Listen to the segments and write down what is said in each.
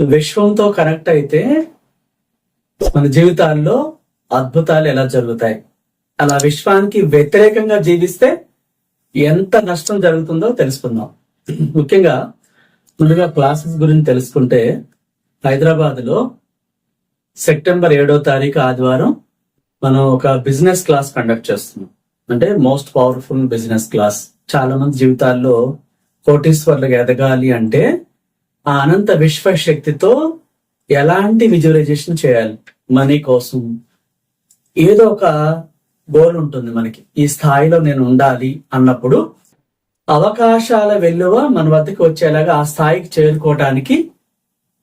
విశ్వంతో connect అయితే మన జీవితాల్లో అద్భుతాలు ఎలా జరుగుతాయి? అలా విశ్వానికి వ్యతిరేకంగా జీవిస్తే ఎంత నష్టం జరుగుతుందో తెలుసుకుందాం. ముఖ్యంగా ముందుగా క్లాసెస్ గురించి తెలుసుకుంటే హైదరాబాద్లో సెప్టెంబర్ ఏడో తారీఖు ఆదివారం మనం ఒక బిజినెస్ క్లాస్ కండక్ట్ చేస్తున్నాం. అంటే మోస్ట్ పవర్ఫుల్ బిజినెస్ క్లాస్. చాలా మంది జీవితాల్లో కోటీశ్వర్లుగా ఎదగాలి అంటే ఆ అనంత విశ్వశక్తితో ఎలాంటి విజువలైజేషన్ చేయాలి? మనీ కోసం. ఏదో ఒక గోల్ ఉంటుంది మనకి. ఈ స్థాయిలో నేను ఉండాలి అన్నప్పుడు అవకాశాల వెల్లువ మన వద్దకు వచ్చేలాగా ఆ స్థాయికి చేరుకోవటానికి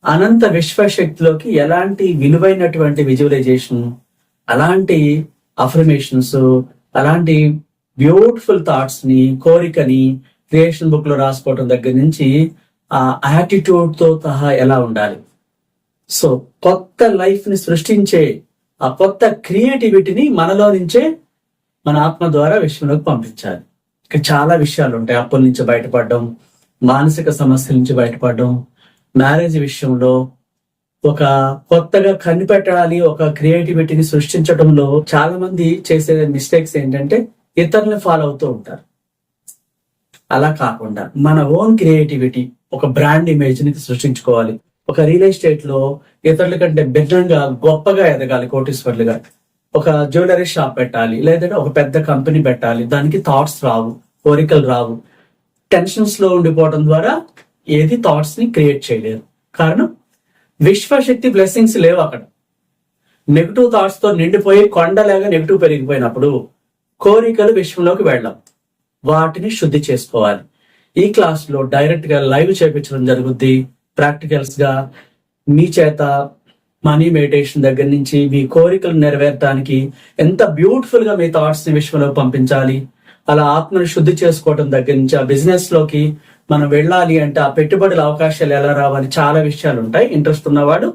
అనంత విశ్వశక్తిలోకి ఎలాంటి విలువైనటువంటి విజువలైజేషన్ అలాంటి అఫర్మేషన్స్ అలాంటి బ్యూటిఫుల్ థాట్స్ని కోరికని క్రియేషన్ బుక్లో రాసుకోవటం దగ్గర నుంచి ఆ యాటిట్యూడ్తో సహా ఎలా ఉండాలి? సో కొత్త లైఫ్ని సృష్టించే ఆ కొత్త క్రియేటివిటీని మనలో నుంచే మన ఆత్మ ద్వారా విశ్వంలోకి పంపించాలి. ఇక చాలా విషయాలు ఉంటాయి. అప్పుల నుంచి బయటపడడం మానసిక సమస్యల నుంచి బయటపడడం మ్యారేజ్ విషయంలో ఒక కొత్తగా కనిపెట్టాలి ఒక క్రియేటివిటీని సృష్టించడంలో చాలా మంది చేసే మిస్టేక్స్ ఏంటంటే ఇతరులను ఫాలో అవుతూ ఉంటారు. అలా కాకుండా మన ఓన్ క్రియేటివిటీ ఒక బ్రాండ్ ఇమేజ్ని సృష్టించుకోవాలి. ఒక రియల్ ఎస్టేట్లో ఇతరుల కంటే భిన్నంగా గొప్పగా ఎదగాలి కోటీశ్వర్లుగా. ఒక జ్యువెలరీ షాప్ పెట్టాలి లేదంటే ఒక పెద్ద కంపెనీ పెట్టాలి. దానికి థాట్స్ రావు కోరికలు రావు. టెన్షన్స్లో ఉండిపోవడం ద్వారా ఏది థాట్స్ని క్రియేట్ చేయలేరు. కారణం? విశ్వశక్తి బ్లెస్సింగ్స్ లేవు అక్కడ. నెగిటివ్ థాట్స్తో నిండిపోయి కొండలాగా నెగిటివ్ పెరిగిపోయినప్పుడు కోరికలు విశ్వంలోకి వెళ్ళాం వాటిని శుద్ధి చేసుకోవాలి. ఈ క్లాస్లో డైరెక్ట్గా లైవ్ చేపించడం జరుగుద్ది. ప్రాక్టికల్స్గా మీ చేత మనీ మెడిటేషన్ దగ్గర నుంచి మీ కోరికలు నెరవేర్చడానికి ఎంత బ్యూటిఫుల్గా మీ థాట్స్ని విశ్వంలో పంపించాలి. అలా ఆత్మను శుద్ధి చేసుకోవడం దగ్గర నుంచి ఆ బిజినెస్లోకి మనం వెళ్ళాలి అంటే ఆ పెట్టుబడుల అవకాశాలు ఎలా రావాలి చాలా విషయాలు ఉంటాయి. ఇంట్రెస్ట్ ఉన్నవాడు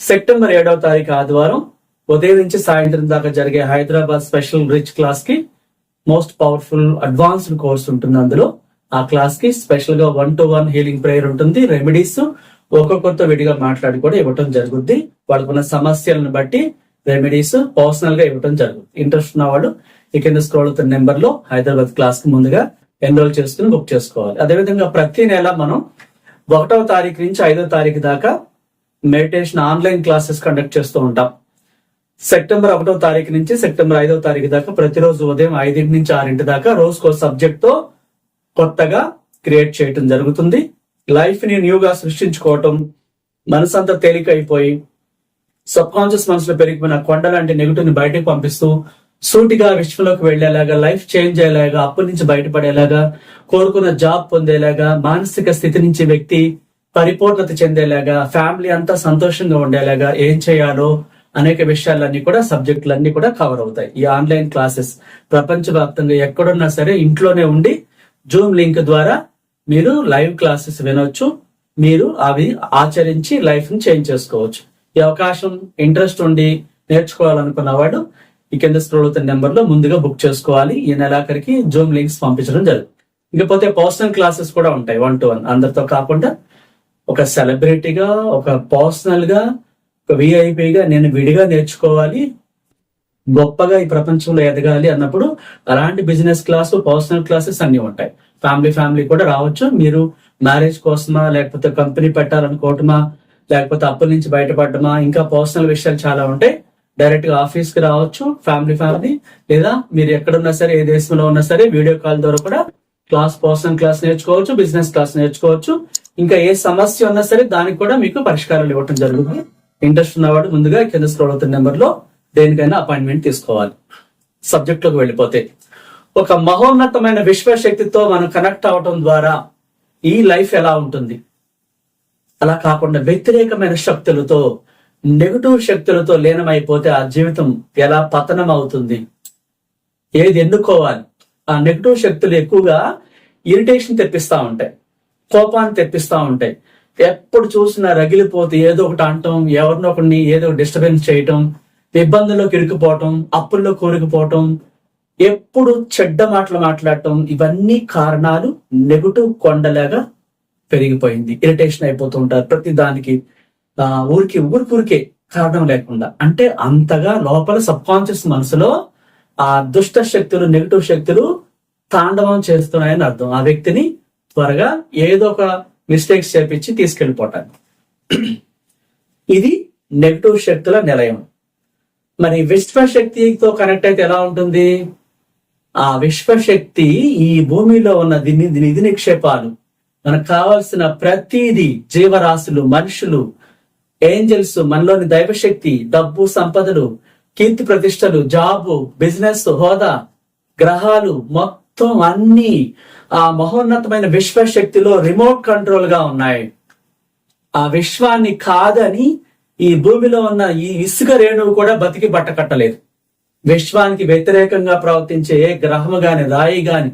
సెప్టెంబర్ ఏడవ తారీఖు ఆదివారం ఉదయం నుంచి సాయంత్రం దాకా జరిగే హైదరాబాద్ స్పెషల్ రిచ్ క్లాస్కి మోస్ట్ పవర్ఫుల్ అడ్వాన్స్డ్ కోర్స్ ఉంటుంది అందులో. ఆ క్లాస్కి స్పెషల్గా one to one healing prayer ఉంటుంది రెమెడీస్ ఒక్కొక్కరితో విడిగా మాట్లాడి కూడా ఇవ్వటం జరుగుద్ది. వాళ్ళకున్న సమస్యలను బట్టి రెమెడీస్ పర్సనల్గా ఇవ్వటం జరుగుతుంది ఇంట్రెస్ట్ ఉన్న వాళ్ళు ఈ కింద స్క్రోల్ అవుతున్న నెంబర్లో హైదరాబాద్ క్లాస్కి ముందుగా ఎన్రోల్ చేసుకుని బుక్ చేసుకోవాలి. అదేవిధంగా ప్రతి నెల మనం ఒకటవ తారీఖు నుంచి ఐదో తారీఖు దాకా మెడిటేషన్ ఆన్లైన్ క్లాసెస్ కండక్ట్ చేస్తూ ఉంటాం. సెప్టెంబర్ ఒకటో తారీఖు నుంచి సెప్టెంబర్ ఐదో తారీఖు దాకా ప్రతిరోజు ఉదయం ఐదింటి నుంచి ఆరింటి దాకా రోజుకో సబ్జెక్ట్తో కొత్తగా క్రియేట్ చేయటం జరుగుతుంది. లైఫ్ని న్యూగా సృష్టించుకోవటం మనసంతా తేలిక అయిపోయి సబ్ కాన్షియస్ మనసులో పెరిగిపోయిన కొండ లాంటి నెగిటివ్ని బయటకు పంపిస్తూ సూటిగా విశ్వంలోకి వెళ్ళేలాగా లైఫ్ చేంజ్ అయ్యేలాగా అప్పటి నుంచి బయటపడేలాగా కోరుకున్న జాబ్ పొందేలాగా మానసిక స్థితి నుంచి వ్యక్తి పరిపూర్ణత చెందేలాగా ఫ్యామిలీ అంతా సంతోషంగా ఉండేలాగా ఏం చేయాలో అనేక విషయాలన్నీ కూడా సబ్జెక్టులన్నీ కూడా కవర్ అవుతాయి. ఈ ఆన్లైన్ క్లాసెస్ ప్రపంచవ్యాప్తంగా ఎక్కడున్నా సరే ఇంట్లోనే ఉండి జూమ్ లింక్ ద్వారా మీరు లైవ్ క్లాసెస్ వినొచ్చు. మీరు అవి ఆచరించి లైఫ్ని చేంజ్ చేసుకోవచ్చు. ఈ అవకాశం ఇంట్రెస్ట్ ఉండి నేర్చుకోవాలనుకున్న వాడు ఈ కింద స్క్రోల్ అవుతున్న నెంబర్లో ముందుగా బుక్ చేసుకోవాలి. ఈ నెలాఖరికి జూమ్ లింక్స్ పంపించడం జరుగుతుంది. ఇకపోతే పర్సనల్ క్లాసెస్ కూడా ఉంటాయి వన్ టు వన్ అందరితో కాకుండా ఒక సెలబ్రిటీగా ఒక పర్సనల్గా ఒక విఐపిగా నేను విడిగా నేర్చుకోవాలి గొప్పగా ఈ ప్రపంచంలో ఎదగాలి అన్నప్పుడు అలాంటి బిజినెస్ క్లాస్ పర్సనల్ క్లాసెస్ అన్ని ఉంటాయి. ఫ్యామిలీ ఫ్యామిలీ కూడా రావచ్చు. మీరు మ్యారేజ్ కోసమా లేకపోతే కంపెనీ పెట్టాలనుకోవటమా లేకపోతే అప్పుల నుంచి బయటపడటమా ఇంకా పర్సనల్ విషయాలు చాలా ఉంటాయి. డైరెక్ట్గా ఆఫీస్కి రావచ్చు ఫ్యామిలీ ఫ్యామిలీ. లేదా మీరు ఎక్కడున్నా సరే ఏ దేశంలో ఉన్నా సరే వీడియో కాల్ ద్వారా కూడా క్లాస్ పర్సనల్ క్లాస్ నేర్చుకోవచ్చు బిజినెస్ క్లాస్ నేర్చుకోవచ్చు. ఇంకా ఏ సమస్య ఉన్నా సరే దానికి కూడా మీకు పరిష్కారాలు ఇవ్వటం జరుగుతుంది. ఇంట్రెస్ట్ ఉన్నవాడు ముందుగా కింద స్క్రోల్ అవుతున్న నెంబర్లో దేనికైనా అపాయింట్మెంట్ తీసుకోవాలి. సబ్జెక్ట్లోకి వెళ్ళిపోతే. ఒక మహోన్నతమైన విశ్వశక్తితో మనం కనెక్ట్ అవటం ద్వారా ఈ లైఫ్ ఎలా ఉంటుంది? అలా కాకుండా వ్యతిరేకమైన శక్తులతో నెగటివ్ శక్తులతో లీనమైపోతే ఆ జీవితం ఎలా పతనం అవుతుంది ఏది ఎన్నుకోవాలి? ఆ నెగటివ్ శక్తులు ఎక్కువగా ఇరిటేషన్ తెప్పిస్తా ఉంటాయి. కోపాన్ని తెప్పిస్తా ఉంటాయి. ఎప్పుడు చూసినా రగిలిపోతే ఏదో ఒకటి అంటాం ఎవరినో ఒకరిని ఏదో డిస్టర్బెన్స్ చేయటం ఇబ్బందుల్లోకి ఇరుక్కుపోవటం అప్పుల్లో కోరుకుపోవటం ఎప్పుడు చెడ్డ మాటలు మాట్లాడటం ఇవన్నీ కారణాలు నెగటివ్ కొండలాగా పెరిగిపోయింది. ఇరిటేషన్ అయిపోతూ ఉంటారు. ప్రతి దానికి ఆ, ఊరికి ఊరికి ఊరికే కారణం లేకుండా. అంటే అంతగా లోపల సబ్ కాన్షియస్ మనసులో ఆ దుష్ట శక్తులు నెగిటివ్ శక్తులు తాండవం చేస్తున్నాయని అర్థం. ఆ వ్యక్తిని త్వరగా ఏదో ఒక మిస్టేక్స్ చేపించి తీసుకెళ్ళిపోవటానికి ఇది నెగిటివ్ శక్తుల నిలయం. మరి విశ్వశక్తితో కనెక్ట్ అయితే ఎలా ఉంటుంది? ఆ విశ్వశక్తి ఈ భూమిలో ఉన్న దీని నిధి నిక్షేపాలు మనకు కావాల్సిన ప్రతిదీ జీవరాశులు మనుషులు ఏంజల్స్ మనలోని దైవశక్తి డబ్బు సంపదలు కీర్తి ప్రతిష్టలు జాబు బిజినెస్ హోదా గ్రహాలు మొత్తం మొత్తం అన్ని ఆ మహోన్నతమైన విశ్వశక్తిలో రిమోట్ కంట్రోల్గా ఉన్నాయి. ఆ విశ్వాన్ని కాదని ఈ భూమిలో ఉన్న ఈ ఇసుక రేణువు కూడా బతికి బట్టకట్టలేదు. విశ్వానికి వ్యతిరేకంగా ప్రవర్తించే ఏ గ్రహము గాని రాయి గాని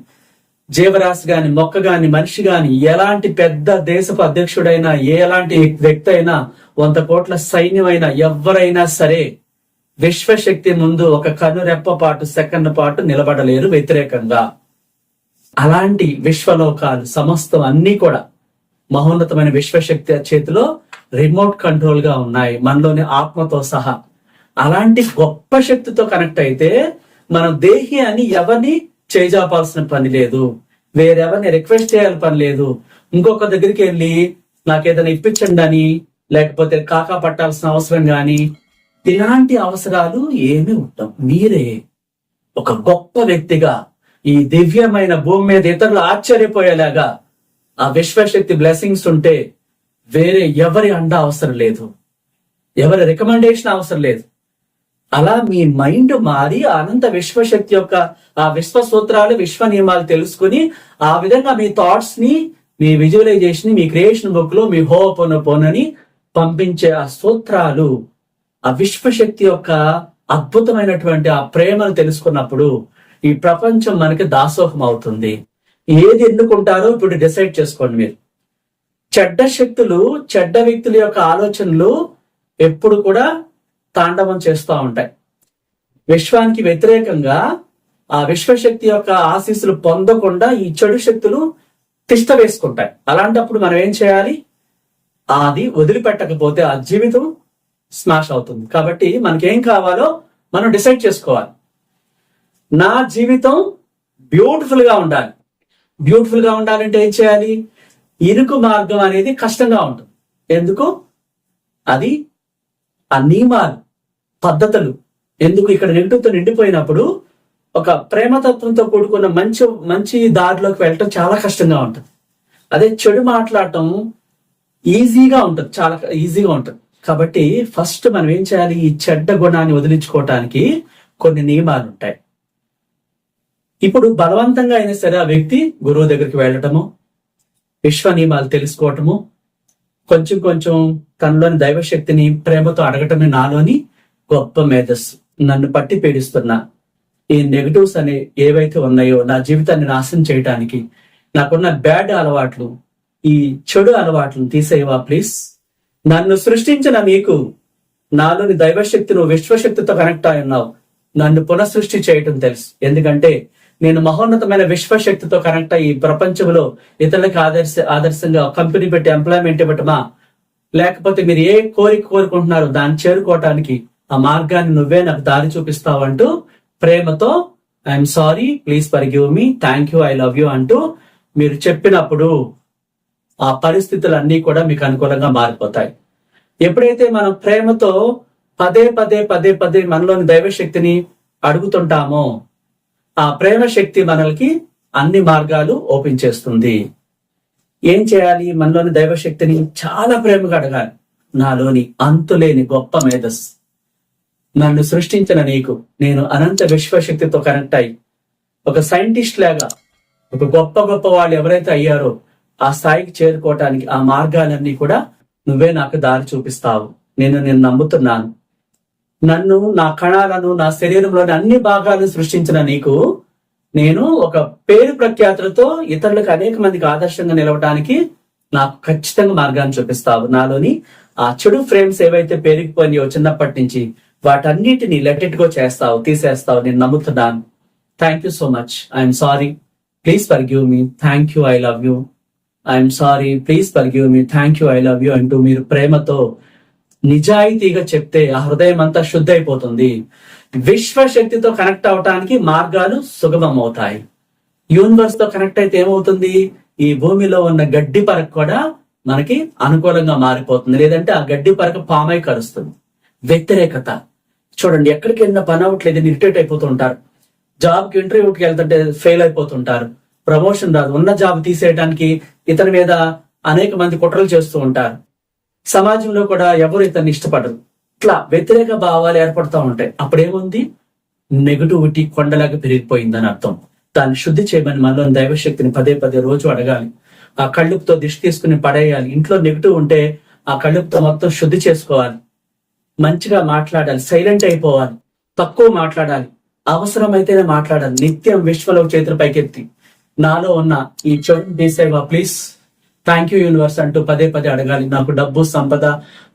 జీవరాశి గాని మొక్క గాని మనిషి గాని ఎలాంటి పెద్ద దేశపు అధ్యక్షుడైనా ఎలాంటి వ్యక్తి అయినా వంద కోట్ల సైన్యమైనా ఎవరైనా సరే విశ్వశక్తి ముందు ఒక కనురెప్ప పాటు సెకండ్ పాటు నిలబడలేరు వ్యతిరేకంగా. అలాంటి విశ్వలోకాలు సమస్తం అన్ని కూడా మహోన్నతమైన విశ్వశక్తి చేతిలో రిమోట్ కంట్రోల్గా ఉన్నాయి మనలోని ఆత్మతో సహా. అలాంటి గొప్ప శక్తితో కనెక్ట్ అయితే మనం దేహి అని ఎవరిని చేజాపాల్సిన పని లేదు. వేరెవరిని రిక్వెస్ట్ చేయాలి పని లేదు. ఇంకొక దగ్గరికి వెళ్ళి నాకు ఏదైనా ఇప్పించండి అని లేకపోతే కాకా పట్టాల్సిన అవసరం గాని ఇలాంటి అవసరాలు ఏమీ ఉండవు. మీరే ఒక గొప్ప వ్యక్తిగా ఈ దివ్యమైన భూమి మీద ఇతరులు ఆశ్చర్యపోయేలాగా ఆ విశ్వశక్తి బ్లెస్సింగ్స్ ఉంటే వేరే ఎవరి అండ అవసరం లేదు. ఎవరి రికమెండేషన్ అవసరం లేదు. అలా మీ మైండ్ మారి అనంత విశ్వశక్తి యొక్క ఆ విశ్వ సూత్రాలు విశ్వ నియమాలు తెలుసుకుని ఆ విధంగా మీ థాట్స్ని మీ విజువలైజేషన్ మీ క్రియేషన్ బుక్లో మీ హోపన పోనని పంపించే ఆ సూత్రాలు ఆ విశ్వశక్తి యొక్క అద్భుతమైనటువంటి ఆ ప్రేమను తెలుసుకున్నప్పుడు ఈ ప్రపంచం మనకి దాసోహం అవుతుంది. ఏది ఎన్నుకుంటారో ఇప్పుడు డిసైడ్ చేసుకోండి మీరు. చెడ్డ శక్తులు చెడ్డ వ్యక్తుల యొక్క ఆలోచనలు ఎప్పుడు కూడా తాండవం చేస్తూ ఉంటాయి. విశ్వానికి వ్యతిరేకంగా ఆ విశ్వశక్తి యొక్క ఆశీస్సులు పొందకుండా ఈ చెడు శక్తులు తిష్ట వేసుకుంటాయి. అలాంటప్పుడు మనం ఏం చేయాలి? అది వదిలిపెట్టకపోతే ఆ జీవితం స్మాష్ అవుతుంది. కాబట్టి మనకేం కావాలో మనం డిసైడ్ చేసుకోవాలి. నా జీవితం బ్యూటిఫుల్గా ఉండాలి. బ్యూటిఫుల్గా ఉండాలంటే ఏం చేయాలి? ఇరుకు మార్గం అనేది కష్టంగా ఉంటుంది. ఎందుకు? అది ఆ నియమాలు పద్ధతులు. ఎందుకు? ఇక్కడ నిండుతో నిండిపోయినప్పుడు ఒక ప్రేమతత్వంతో కూడుకున్న మంచి మంచి దారిలోకి వెళ్ళటం చాలా కష్టంగా ఉంటుంది. అదే చెడు మాట్లాడటం ఈజీగా ఉంటుంది. చాలా ఈజీగా ఉంటుంది. కాబట్టి ఫస్ట్ మనం ఏం చేయాలి? ఈ చెడ్డ గుణాన్ని వదిలించుకోవటానికి కొన్ని నియమాలు ఉంటాయి. ఇప్పుడు బలవంతంగా అయినా సరే ఆ వ్యక్తి గురువు దగ్గరికి వెళ్ళటము విశ్వ నియమాలు తెలుసుకోవటము కొంచెం కొంచెం తనలోని దైవశక్తిని ప్రేమతో అడగటమే నాలోని గొప్ప మేధస్సు. నన్ను పట్టి పీడిస్తున్నా ఈ నెగటివ్స్ అనే ఏవైతే ఉన్నాయో నా జీవితాన్ని నాశనం చేయటానికి నాకున్న బ్యాడ్ అలవాట్లు ఈ చెడు అలవాట్లను తీసేయవా ప్లీజ్? నన్ను సృష్టించిన నీకు నాలోని దైవశక్తి నువ్వు విశ్వశక్తితో కనెక్ట్ అయి ఉన్నావు. నన్ను పునఃసృష్టి చేయటం తెలుసు. ఎందుకంటే నేను మహోన్నతమైన విశ్వశక్తితో కనెక్ట్ అయ్యి ప్రపంచంలో ఇతరులకు ఆదర్శ ఆదర్శంగా కంపెనీ పెట్టి ఎంప్లాయ్మెంట్ ఇవ్వటమా? లేకపోతే మీరు ఏ కోరిక కోరుకుంటున్నారో దాన్ని చేరుకోవటానికి ఆ మార్గాన్ని నువ్వే నాకు దారి చూపిస్తావు అంటూ ప్రేమతో I'm sorry please forgive me thank you I love you అంటూ మీరు చెప్పినప్పుడు ఆ పరిస్థితులన్నీ కూడా మీకు అనుకూలంగా మారిపోతాయి. ఎప్పుడైతే మనం ప్రేమతో పదే పదే పదే పదే మనలోని దైవశక్తిని అడుగుతుంటామో ఆ ప్రేమ శక్తి మనల్కి అన్ని మార్గాలు ఓపెన్ చేస్తుంది. ఏం చేయాలి? మనలోని దైవశక్తిని చాలా ప్రేమగా అడగాలి. నాలోని అంతులేని గొప్ప మేధస్ నన్ను సృష్టించిన నీకు. నేను అనంత విశ్వశక్తితో కనెక్ట్ అయ్యి ఒక సైంటిస్ట్ లాగా ఒక గొప్ప గొప్ప వాళ్ళు ఎవరైతే అయ్యారో ఆ స్థాయికి చేరుకోవటానికి ఆ మార్గాలన్నీ కూడా నువ్వే నాకు దారి చూపిస్తావు. నేను నేను నమ్ముతున్నాను. నన్ను నా కణాలను నా శరీరంలోని అన్ని భాగాలను సృష్టించిన నీకు నేను ఒక పేరు ప్రఖ్యాతులతో ఇతరులకు అనేక మందికి ఆదర్శంగా నిలవడానికి నాకు ఖచ్చితంగా మార్గాన్ని చూపిస్తావు. నాలోని ఆ చెడు ఫ్రేమ్స్ ఏవైతే పేరుకుపోయినాయో చిన్నప్పటి నుంచి వాటన్నిటిని లెట్ గో చేస్తావు తీసేస్తావు నేను నమ్ముతున్నాను. Thank you so much I'm sorry please forgive me thank you I love you I'm sorry please forgive me thank you I love you అంటూ మీరు ప్రేమతో నిజాయితీగా చెప్తే ఆ హృదయం అంతా శుద్ధి అయిపోతుంది విశ్వశక్తితో కనెక్ట్ అవటానికి మార్గాలు సుగమం అవుతాయి యూనివర్స్తో కనెక్ట్ అయితే ఏమవుతుంది? ఈ భూమిలో ఉన్న గడ్డి పరక కూడా మనకి అనుకూలంగా మారిపోతుంది. లేదంటే ఆ గడ్డి పరక పామై కలుస్తుంది వ్యతిరేకత. చూడండి ఎక్కడికి వెళ్ళినా పని అవ్వట్లేదు ఇరిటేట్ అయిపోతుంటారు. జాబ్కి ఇంటర్వ్యూకి వెళ్తుంటే ఫెయిల్ అయిపోతుంటారు. ప్రమోషన్ రాదు. ఉన్న జాబ్ తీసేయడానికి ఇతని మీద అనేక మంది కుట్రలు చేస్తూ ఉంటారు. సమాజంలో కూడా ఎవరు ఇతన్ని ఇష్టపడరు. ఇట్లా వ్యతిరేక భావాలు ఏర్పడుతూ ఉంటాయి అప్పుడేముంది? నెగటివిటీ కొండలాగా పెరిగిపోయిందని అర్థం. దాన్ని శుద్ధి చేయమని మనలో దైవశక్తిని పదే పదే రోజు అడగాలి. ఆ కళ్ళుపుతో దిష్టి తీసుకుని పడేయాలి. ఇంట్లో నెగిటివ్ ఉంటే ఆ కళ్ళుపుతో మొత్తం శుద్ధి చేసుకోవాలి. మంచిగా మాట్లాడాలి. సైలెంట్ అయిపోవాలి. తక్కువ మాట్లాడాలి. అవసరమైతేనే మాట్లాడాలి. నిత్యం విశ్వలో చేతుల పైకెత్తి. నాలో ఉన్న ఈ చెడు తీసేవా ప్లీజ్ థ్యాంక్ యూ యూనివర్స్ అంటూ పదే పదే అడగాలి. నాకు డబ్బు సంపద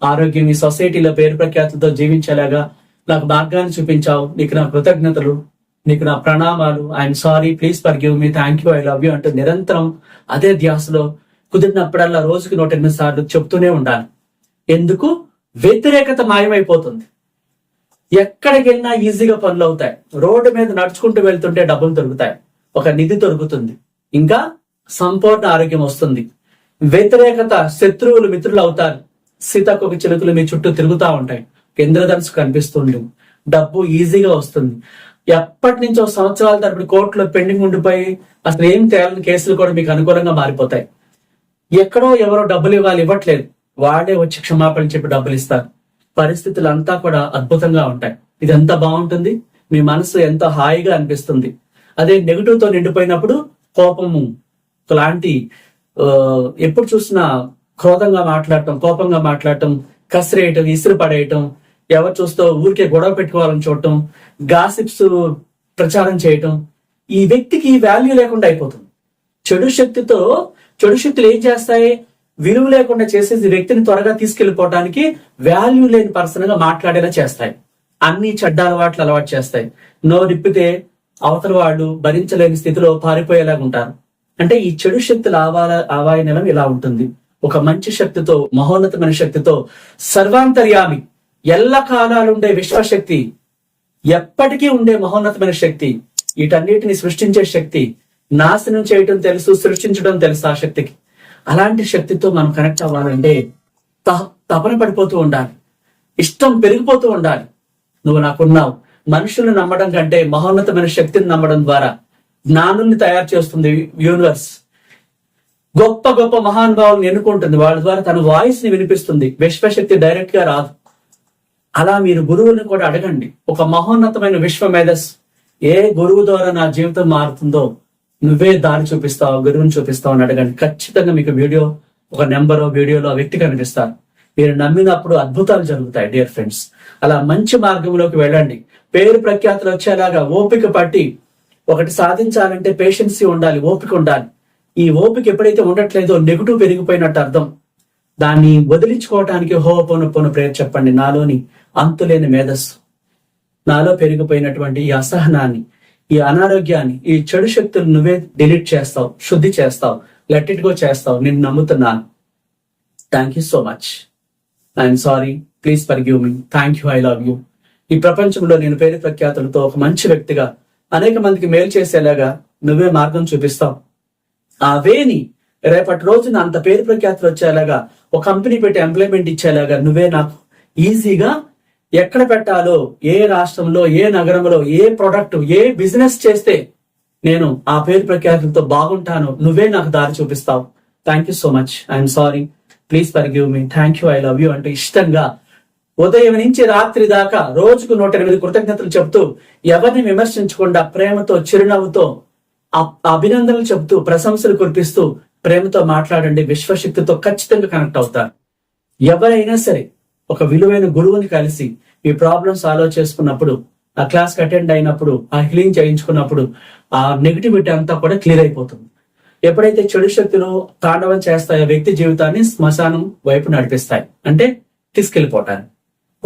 ఆరోగ్యం ఈ సొసైటీలో పేరు ప్రఖ్యాతులతో జీవించేలాగా నాకు మార్గాన్ని చూపించావు. నీకు నా కృతజ్ఞతలు నీకు నా ప్రణామాలు. I'm sorry please forgive me thank you I love you అంటూ నిరంతరం అదే ధ్యాసలో కుదిరినప్పుడల్లా రోజుకి నూట ఎనిమిది సార్లు చెప్తూనే ఉండాలి. ఎందుకు? వ్యతిరేకత మాయమైపోతుంది. ఎక్కడికి వెళ్ళినా ఈజీగా పనులు అవుతాయి. రోడ్డు మీద నడుచుకుంటూ వెళ్తుంటే డబ్బులు దొరుకుతాయి. ఒక నిధి దొరుకుతుంది. ఇంకా సంపూర్ణ ఆరోగ్యం వస్తుంది. వ్యతిరేకత శత్రువులు మిత్రులు అవుతారు సీతాకొక చిలుకలు మీ చుట్టూ తిరుగుతా ఉంటాయి. ఇంద్రధనుసు కనిపిస్తుంది డబ్బు ఈజీగా వస్తుంది. ఎప్పటి నుంచో సంవత్సరాల తరబడి కోర్టులో పెండింగ్ ఉండిపోయి అసలు ఏం తేలని కేసులు కూడా మీకు అనుకూలంగా మారిపోతాయి. ఎక్కడో ఎవరో డబ్బులు ఇవ్వాలి ఇవ్వట్లేదు. వాడే వచ్చి క్షమాపణ చెప్పి డబ్బులు ఇస్తారు. పరిస్థితులు అంతా కూడా అద్భుతంగా ఉంటాయి. ఇది ఎంత బాగుంటుంది. మీ మనసు ఎంత హాయిగా అనిపిస్తుంది. అదే నెగిటివ్తో నిండిపోయినప్పుడు కోపము లాంటి ఎప్పుడు చూసినా క్రోధంగా మాట్లాడటం కోపంగా మాట్లాడటం కసిరేయటం ఇసురు పడేయటం ఎవరు చూస్తూ ఊరికే గొడవ పెట్టుకోవాలని చూడటం గాసిప్స్ ప్రచారం చేయటం ఈ వ్యక్తికి వాల్యూ లేకుండా అయిపోతుంది. చెడు శక్తితో చెడు శక్తులు ఏం చేస్తాయి? విలువ లేకుండా చేసేసి వ్యక్తిని త్వరగా తీసుకెళ్ళిపోవడానికి వాల్యూ లేని పర్సన్గా మాట్లాడేలా చేస్తాయి. అన్ని చెడ్డ అలవాట్లు అలవాటు చేస్తాయి. నో రిప్పితే అవతల వాళ్ళు భరించలేని స్థితిలో పారిపోయేలాగా ఉంటారు. అంటే ఈ చెడు శక్తుల ఆవాల ఆవాయనలం ఇలా ఉంటుంది. ఒక మంచి శక్తితో మహోన్నతమైన శక్తితో సర్వాంతర్యామి ఎల్ల కాలాలుండే విశ్వశక్తి ఎప్పటికీ ఉండే మహోన్నతమైన శక్తి వీటన్నిటిని సృష్టించే శక్తి నాశనం చేయటం తెలుసు సృష్టించడం తెలుసు ఆ శక్తికి. అలాంటి శక్తితో మనం కనెక్ట్ అవ్వాలంటే తపన పడిపోతూ ఉండాలి. ఇష్టం పెరిగిపోతూ ఉండాలి. నువ్వు నాకున్నావు. మనుషులను నమ్మడం కంటే మహోన్నతమైన శక్తిని నమ్మడం ద్వారా జ్ఞానుల్ని తయారు చేస్తుంది యూనివర్స్ గొప్ప గొప్ప మహానుభావులను ఎన్నుకుంటుంది. వాళ్ళ ద్వారా తన వాయిస్ని వినిపిస్తుంది. విశ్వశక్తి డైరెక్ట్గా రాదు. అలా మీరు గురువుని కూడా అడగండి. ఒక మహోన్నతమైన విశ్వ మేధస్ ఏ గురువు ద్వారా నా జీవితం మారుతుందో నువ్వే దారి చూపిస్తావు గురువుని చూపిస్తావు అని అడగండి. ఖచ్చితంగా మీకు వీడియో ఒక నెంబర్ వీడియోలో ఆ వ్యక్తి కనిపిస్తారు మీరు నమ్మినప్పుడు అద్భుతాలు జరుగుతాయి డియర్ ఫ్రెండ్స్ అలా మంచి మార్గంలోకి వెళ్ళండి. పేరు ప్రఖ్యాతులు వచ్చేలాగా ఓపిక పట్టి ఒకటి సాధించాలంటే పేషెన్సీ ఉండాలి ఓపిక ఉండాలి. ఈ ఓపిక ఎప్పుడైతే ఉండట్లేదో నెగిటివ్ పెరిగిపోయినట్టు అర్థం. దాన్ని వదిలించుకోవటానికి హో పొను ప్రేర్ చెప్పండి. నాలోని అంతులేని మేధస్సు నాలో పెరిగిపోయినటువంటి ఈ అసహనాన్ని ఈ అనారోగ్యాన్ని ఈ చెడు శక్తులు నువ్వే డిలీట్ చేస్తావు శుద్ధి చేస్తావు లెట్ ఇట్ గో చేస్తావు. నేను నమ్ముతున్నాను. Thank you so much I'm sorry please forgive me thank you I love you ఈ ప్రపంచంలో నేను పేరు ప్రఖ్యాతులతో ఒక మంచి వ్యక్తిగా అనేక మందికి మేలు చేసేలాగా నువ్వే మార్గం చూపిస్తావు. ఆ వేని రేపటి రోజున అంత పేరు ప్రఖ్యాతులు వచ్చేలాగా ఒక కంపెనీ పెట్టి ఎంప్లాయ్మెంట్ ఇచ్చేలాగా నువ్వే నాకు ఈజీగా ఎక్కడ పెట్టాలో ఏ రాష్ట్రంలో ఏ నగరంలో ఏ ప్రొడక్ట్ ఏ బిజినెస్ చేస్తే నేను ఆ పేరు ప్రఖ్యాతులతో బాగుంటాను నువ్వే నాకు దారి చూపిస్తావు. Thank you so much I'm sorry please forgive me thank you I love you అంటే ఇష్టంగా ఉదయం నుంచి రాత్రి దాకా రోజుకు నూట ఎనిమిది కృతజ్ఞతలు చెప్తూ ఎవరిని విమర్శించకుండా ప్రేమతో చిరునవ్వుతో అభినందనలు చెబుతూ ప్రశంసలు కురిపిస్తూ ప్రేమతో మాట్లాడండి. విశ్వశక్తితో ఖచ్చితంగా కనెక్ట్ అవుతారు. ఎవరైనా సరే ఒక విలువైన గురువుని కలిసి మీ ప్రాబ్లమ్స్ సాల్వ్ చేసుకున్నప్పుడు ఆ క్లాస్కి అటెండ్ అయినప్పుడు ఆ హీలింగ్ చేయించుకున్నప్పుడు ఆ నెగిటివిటీ అంతా కూడా క్లియర్ అయిపోతుంది. ఎప్పుడైతే చెడు శక్తులు తాండవం చేస్తాయో వ్యక్తి జీవితాన్ని శ్మశానం వైపు నడిపిస్తాయి. అంటే తీసుకెళ్ళిపోవటానికి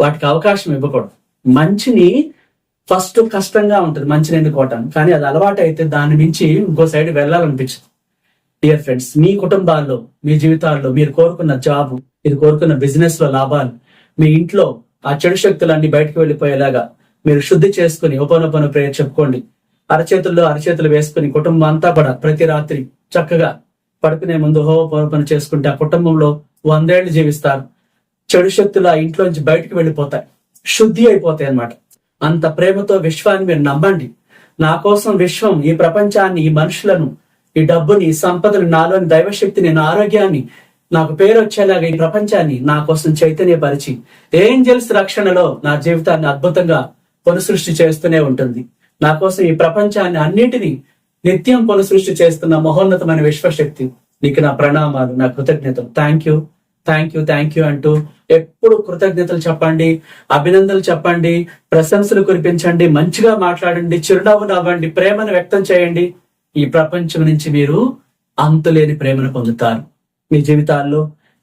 వాటికి అవకాశం ఇవ్వకూడదు. మంచిని ఫస్ట్ కష్టంగా ఉంటుంది మంచిని ఎన్నుకోవటం కానీ అది అలవాటు అయితే దాని మించి ఇంకో సైడ్ వెళ్ళాలనిపించదు. డియర్ ఫ్రెండ్స్ మీ కుటుంబాల్లో మీ జీవితాల్లో మీరు కోరుకున్న జాబ్ మీరు కోరుకున్న బిజినెస్లో లాభాలు మీ ఇంట్లో ఆ చెడు శక్తులన్నీ బయటకు వెళ్ళిపోయేలాగా మీరు శుద్ధి చేసుకుని ఉపనొపన ప్రేయర్ చెప్పుకోండి. అరచేతుల్లో అరచేతులు వేసుకుని కుటుంబం అంతా కూడా ప్రతి రాత్రి చక్కగా పడుకునే ముందు హోమోపన చేసుకుంటే ఆ కుటుంబంలో వందేళ్ళు జీవిస్తారు. చెడు శక్తులు ఆ ఇంట్లోంచి బయటకు వెళ్ళిపోతాయి. శుద్ధి అయిపోతాయి అనమాట అంత ప్రేమతో విశ్వాన్ని మీరు నమ్మండి. నా కోసం విశ్వం ఈ ప్రపంచాన్ని ఈ మనుషులను ఈ డబ్బుని ఈ సంపదను నాలోని దైవశక్తిని నా ఆరోగ్యాన్ని నాకు పేరు వచ్చేలాగా ఈ ప్రపంచాన్ని నా కోసం చైతన్యపరిచి ఏంజల్స్ రక్షణలో నా జీవితాన్ని అద్భుతంగా పునసృష్టి చేస్తూనే ఉంటుంది. నా కోసం ఈ ప్రపంచాన్ని అన్నిటినీ నిత్యం పునసృష్టి చేస్తున్న మహోన్నతమైన విశ్వశక్తి. నీకు నా ప్రణామాలు నా కృతజ్ఞతలు. Thank you thank you thank you అంటూ ఎప్పుడు కృతజ్ఞతలు చెప్పండి అభినందనలు చెప్పండి ప్రశంసలు కురిపించండి మంచిగా మాట్లాడండి చిరునవ్వు నవ్వండి ప్రేమను వ్యక్తం చేయండి. ఈ ప్రపంచం నుంచి మీరు అంతులేని ప్రేమను పొందుతారు. మీ జీవితాల్లో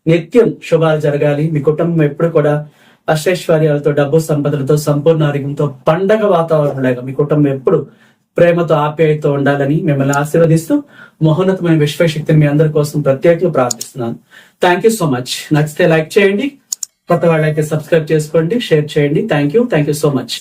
నిత్యం శుభాలు జరగాలి. మీ కుటుంబం ఎప్పుడు కూడా అష్టైశ్వర్యాలతో డబ్బు సంపదలతో సంపూర్ణ ఆరోగ్యంతో పండగ వాతావరణం లేక మీ కుటుంబం ఎప్పుడు ప్రేమతో ఆప్యాయతో ఉండాలని మిమ్మల్ని ఆశీర్వదిస్తూ మహోన్నతమైన విశ్వశక్తిని మీ అందరి కోసం ప్రత్యేకంగా ప్రార్థిస్తున్నాను. థ్యాంక్ యూ సో మచ్ నచ్చితే లైక్ చేయండి. కొత్త వాళ్ళైతే సబ్స్క్రైబ్ చేసుకోండి షేర్ చేయండి. Thank you thank you so much